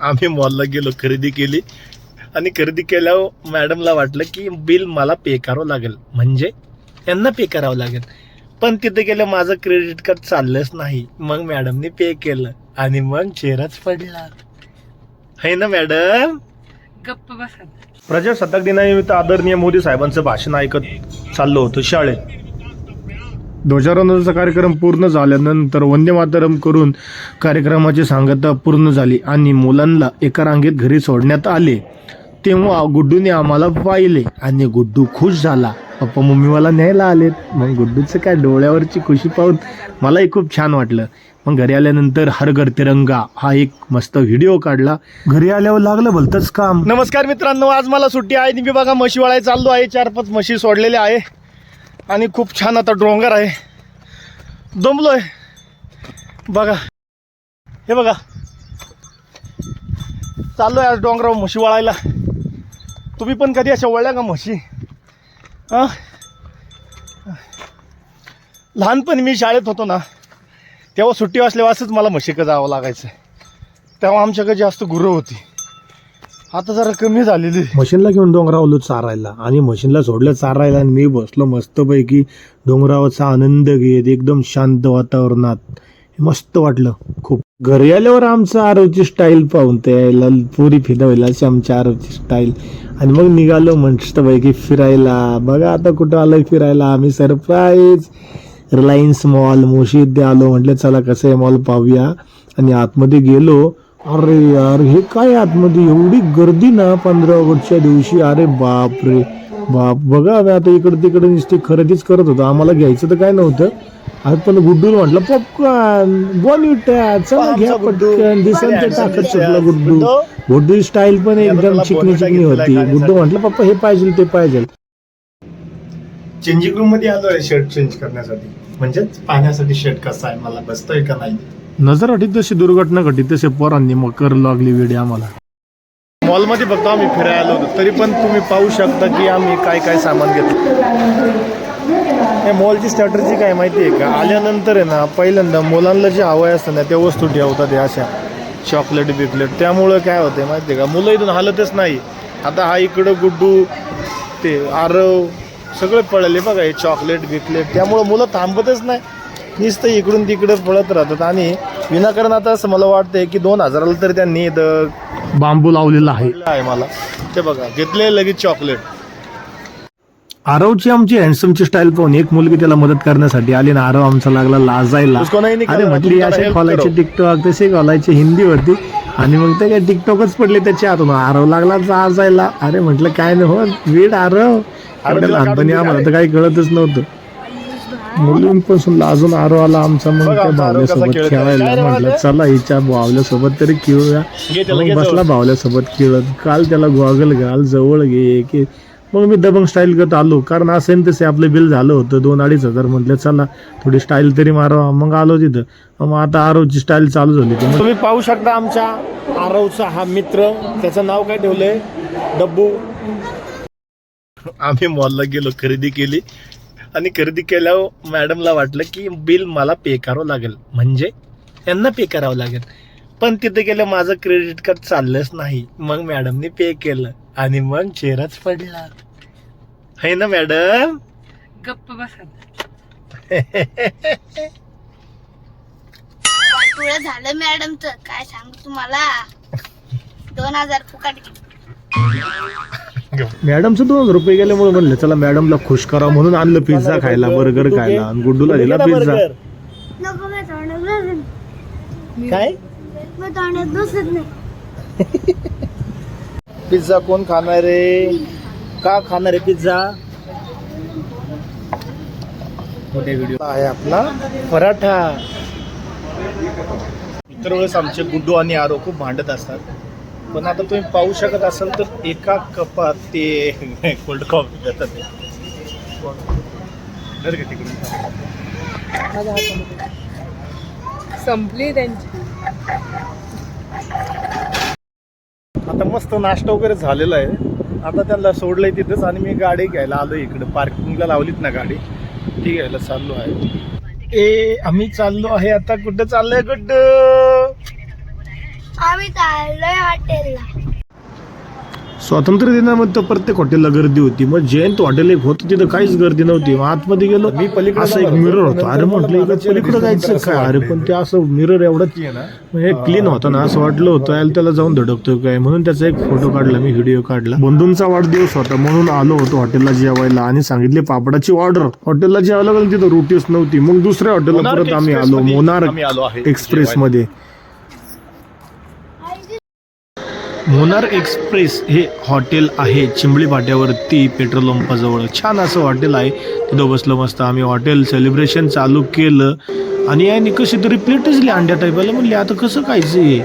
आम्ही मॉलला गेलो खरेदी केली. आणि खरेदी केल्यावर मॅडमला वाटलं की बिल मला पे करावं लागेल. म्हणजे यांना पे करावं लागेल. पण तिथे गेलं माझं क्रेडिट कार्ड चाललंच नाही. मग मॅडमने पे केलं. आणि मग चेहराच पडला. है ना मॅडम गप्प बसा. प्रजासत्ताक दिनानिमित्त आदरणीय मोदी साहेबांचं भाषण ऐकत चाललो होतो शाळेत. ध्वजारोहणाचा कार्यक्रम पूर्ण झाल्यानंतर वंदे मातरम करून कार्यक्रमाची सांगता पूर्ण झाली आणि मुलांना एका रांगेत घरी सोडण्यात आले. तेव्हा गुड्डूने आम्हाला पाहिले आणि गुड्डू खुश झाला. पप्पा मम्मी मला न्यायला आलेत. मग गुड्डूचं काय डोळ्यावरची खुशी पाहून मलाही खूप छान वाटलं. मग घरी आल्यानंतर हर घर तिरंगा हा एक मस्त व्हिडिओ काढला. घरी आल्यावर लागलं भलतंच काम. नमस्कार मित्रांनो आज मला सुट्टी आहे. आणि मी बघा म्हशी वळाय चाललो आहे. चार पाच म्हशी सोडलेल्या आहे. आणि खूप छान आता डोंगर आहे. दमलो आहे बघा. हे बघा. चाललो आहे आज डोंगरावर म्हशी वळायला. तुम्ही पण कधी अशा वळल्या का म्हशी? हां? लहानपणी मी शाळेत होतो ना तेव्हा सुट्टी असल्यावर असंच मला म्हशीकडं जावं लागायचं. तेव्हा आमच्याकडे जास्त गुरं होती. आता जरा कमी झालेली. मशीनला घेऊन डोंगरावलो चारायला. आणि मशीनला सोडलं चारायला आणि मी बसलो मस्तपैकी. डोंगरावरचा आनंद घेत एकदम शांत वातावरणात. मस्त वाटलं. खूप. घरी आल्यावर आमचं आरोची स्टाईल पाहून त्याला पुरी फिरवायला अशी आमची आरोची स्टाईल आणि मग निघालो मस्तपैकी फिरायला. बघा आता कुठं आलोय फिरायला. आम्ही सरप्राईज रिलायन्स मॉल मोशीमध्ये आलो. म्हटलं चला कसं आहे मॉल पाहूया. आणि आतमध्ये गेलो. अरे यार हे काय आतमध्ये? एवढी गर्दी ना पंधरा ऑगस्टच्या दिवशी. अरे बाप रे बाप. बघा आता इकडे तिकडे नुसती खरेदीच करत होतो. आम्हाला घ्यायचं तर काय नव्हतं. आज पण गुड्डू म्हटलं पॉपकॉर्न बॉलिवूड चला घ्या पटकन. टाकत सुटला गुड्डू. गुड्डू? स्टाईल पण एकदम चिकनी चिकनी होती. गुड्डू म्हटलं पप्पा हे पाहिजे ते पाहिजे. चेंजिंग रूममध्ये आलोय शर्ट चेंज करण्यासाठी. म्हणजेच पाहण्यासाठी शर्ट कसा आहे मला बसतोय का नाही? नजर अटीत जशी दुर्घटना घटीत तसे पोरांनी मग कर लागली वेळी आम्हाला. मॉलमध्ये बघतो आम्ही फिरायला आलो होतो तरी पण तुम्ही पाहू शकता की आम्ही काय काय सामान घेतो. या मॉलची स्ट्रॅटर्जी काय माहिती आहे का? आल्यानंतर आहे ना पहिल्यांदा मुलांना जे हवं असतं ना त्या वस्तू ठेवतात या अशा चॉकलेट बिकलेट त्यामुळं काय होतंय माहिती आहे का? मुलं इथून हलतच नाही. आता हा इकडं गुड्डू ते आरव सगळे पळले बघा हे चॉकलेट बिकलेट त्यामुळं मुलं थांबतच नाही. नुसतं इकडून तिकडे पळत राहतात. आणि विनाकारण आता असं मला वाटतंय की दोन हजाराला तर त्यांनी इथं बांबू लावलेला आहे. आहे मला. ते बघा घेतले लगेच चॉकलेट आरवची आमची हँडसमची स्टाईल पाहून एक मुलगी त्याला मदत करण्यासाठी आली ना आरव आमचा लागला लाजायला. अरे म्हटली असे खोलायचे टिकटॉक तसे खोलायचे हिंदी होती आणि मग ते काय टिकटॉकच पडले त्याच्या हातून. आरव लागला लाजायला. अरे म्हटलं काय नाही हो वीड आरव. एवढ्या लहानपणी आम्हाला तर काही कळतच नव्हतं. मुलींपासून लाजून आरो आला आमचा मग त्या भावल्यासोबत खेळायला म्हटलं चला हिच्या भावल्यासोबत तरी खेळूया. मग बसला भावल्यासोबत खेळत काल त्याला गॉगल घाल जवळ घे की मग मी दबंग स्टाईल करत आलो कारण असं तसे आपलं बिल झालं होतं दोन अडीच हजार म्हटलं चला थोडी स्टाईल तरी मारावा. मग आलो तिथं. मग आता आरवची स्टाईल चालू झाली तुम्ही पाहू शकता आमच्या आरवचा हा मित्र त्याचं नाव काय ठेवलंय? डब्बू. आम्ही मॉलला गेलो खरेदी केली. आणि खरेदी केल्यावर मॅडमला वाटलं की बिल मला पे करावं लागेल. म्हणजे यांना पे करावं लागेल. पण तिथे गेलं माझं क्रेडिट कार्ड चाललंच नाही. मग मॅडमने पे केलं आणि मग चेहराच पडला. है ना मॅडम गप्प बसा. झालं मॅडमचं काय सांगू तुम्हाला? दोन हजार फुकट. मॅडमचं दोन हजार रुपये गेल्यामुळे म्हणलं चला मॅडमला खुश करा म्हणून आणलं पिझ्झा खायला बर्गर खायला आणि गुड्डूला दिला पिझ्झा नको मी तोंडात घालून. काय? मी तोंडात बसत नाही. पिझ्झा कोण खाणार आहे? का खाणार आहे पिझ्झा व्हिडिओ आहे आपला पराठा. इतर वेळेस आमचे गुड्डू आणि आरो खूप भांडत असतात. पण आता तुम्ही पाहू शकत असाल तर एका कपात ते कोल्ड कॉफी देतात. ते. संपली त्यांची. आता मस्त नाश्ता वगैरे झालेला आहे. आता त्यांना सोडलंय तिथंच आणि मी गाडी घ्यायला आलो इकडे. पार्किंगला लावलीत ना गाडी. ती घ्यायला चाललो आहे. ए आम्ही चाललो आहे. आता कुठं चाललोय गुड्ड आम्ही चाललोय हॉटेलला. स्वातंत्र्य दिनामध्ये प्रत्येक हॉटेलला गर्दी होती. मग जयंत हॉटेल एक होतं तिथं काहीच गर्दी नव्हती. मग आतमध्ये गेलो मी पलीकडे असं एक मिरर होतो. अरे म्हटलं इकडे पलीकडे जायचं काय? अरे पण ते असं मिरर एवढंच म्हणजे क्लीन होतं ना असं वाटलं होतं. याला त्याला जाऊन धडकतोय काय? म्हणून त्याचा एक फोटो काढला मी व्हिडिओ काढला. बंधूंचा वाढदिवस होता म्हणून आलो होतो हॉटेलला जेवायला आणि सांगितले पापडाची ऑर्डर हॉटेलला जेवायला गेलो तिथं रोटीच नव्हती. मग दुसऱ्या हॉटेलला परत आम्ही आलो. मोनार एक्सप्रेस मध्ये मोनार एक्सप्रेस हे हॉटेल आहे. चिंबळी फाट्यावरती पेट्रोल पंपाजवळ. छान असं हॉटेल आहे. तिथं बसलो मस्त आम्ही. हॉटेल सेलिब्रेशन चालू केलं. आणि याने कशी तरी प्लेटच दिली अंड्या टाईपाला म्हणले आता कसं खायचं हे?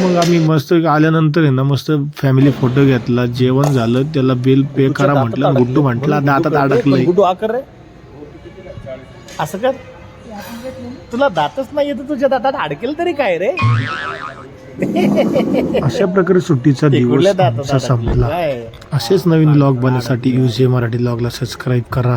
मग आम्ही मस्त आल्यानंतर आहे ना मस्त फॅमिली फोटो घेतला. जेवण झालं. त्याला बिल पे करा म्हटलं. गुड्डू म्हटलं दातात अडकलंय. गुड्डू हा कर रे. असं कर. तुला दातच नाही येत. तुझ्या दातात अडकेल तरी काय रे? अशा प्रकारे सुट्टीचा दिवस आमचा? संपला. असेच नवीन ब्लॉग बनण्यासाठी यूज मराठी ब्लॉगला सबस्क्राईब करा.